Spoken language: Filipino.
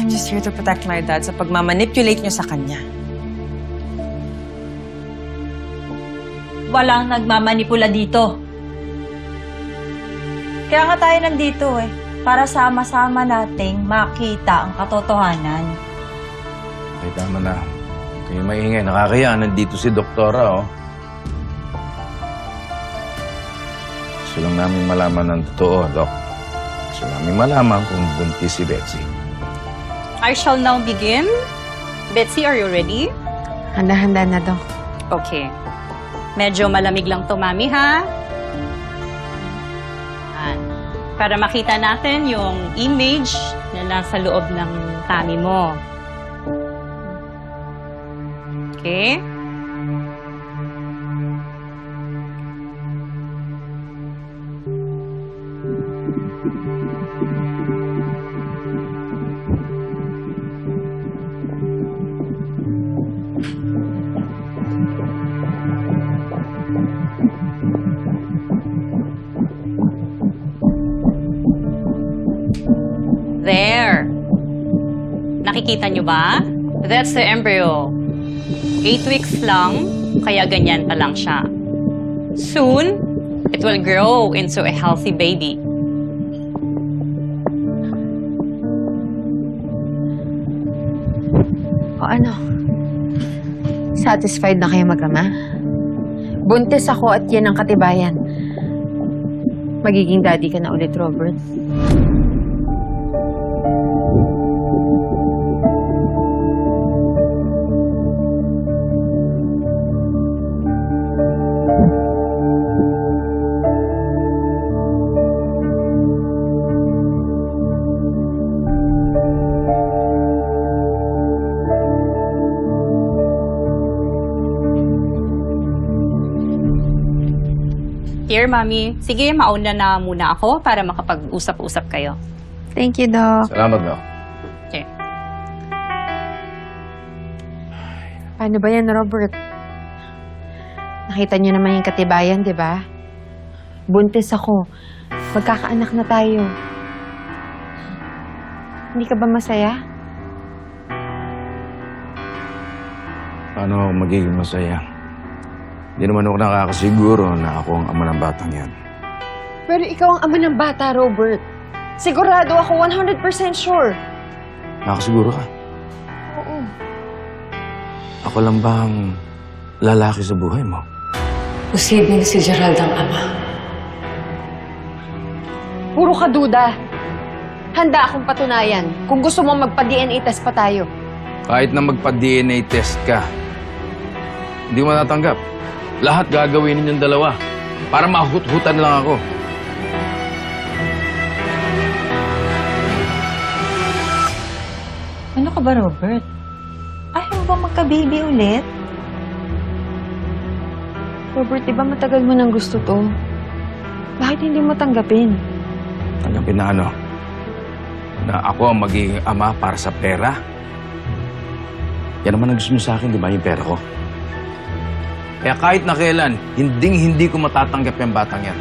I'm just here to protect my dad sa pagmamanipulate niyo sa kanya. Walang nagmamanipula dito. Kaya nga tayo nandito eh. Para sama-sama nating makita ang katotohanan. Ay, tama na. Kayo maingay. Nakakaya. Nandito si Doktora, oh. Gusto lang namin malaman ng totoo, Dok. Gusto namin malaman kung buntis si Betsy. I shall now begin. Betsy, are you ready? Handa-handa na, Dok. Okay. Medyo malamig lang to, Mami, ha? Yan. Para makita natin yung image na nasa loob ng tummy mo. Okay? There. Nakikita nyo ba? That's the embryo. Eight weeks lang, kaya ganyan pa lang siya. Soon, it will grow into a healthy baby. O ano? Satisfied na kayo mag-ama? Buntis ako at yan ang katibayan. Magiging daddy ka na ulit, Robert. Here, Mami. Sige, mauna na muna ako para makapag-usap-usap kayo. Thank you, Doc. Salamat, Dok. Okay. Paano ba yan, Robert? Nakita niyo naman yung katibayan, di ba? Buntis ako. Magkakaanak na tayo. Hindi ka ba masaya? Paano ako magiging masaya? Hindi naman ako nakakasiguro na ako ang ama ng batang yan. Pero ikaw ang ama ng bata, Robert. Sigurado ako 100% sure. Nakasiguro ka? Oo. Ako lang ba ang lalaki sa buhay mo? Posible na si Gerald ang ama. Puro ka duda. Handa akong patunayan kung gusto mo magpa-DNA test pa tayo. Kahit na magpa-DNA test ka, hindi mo natanggap. Lahat gagawin ninyong dalawa para mahut-hutan lang ako. Ano ka ba, Robert? Ayaw mo ba magka-baby ulit? Robert, di ba matagal mo nang gusto to? Bakit hindi mo tanggapin? Tanggapin na ano? Na ako ang magiging ama para sa pera? Yan naman ang gusto niyo sa akin, di ba, yung pera ko? Kaya kahit na kailan, hinding-hindi ko matatanggap yung batang yan.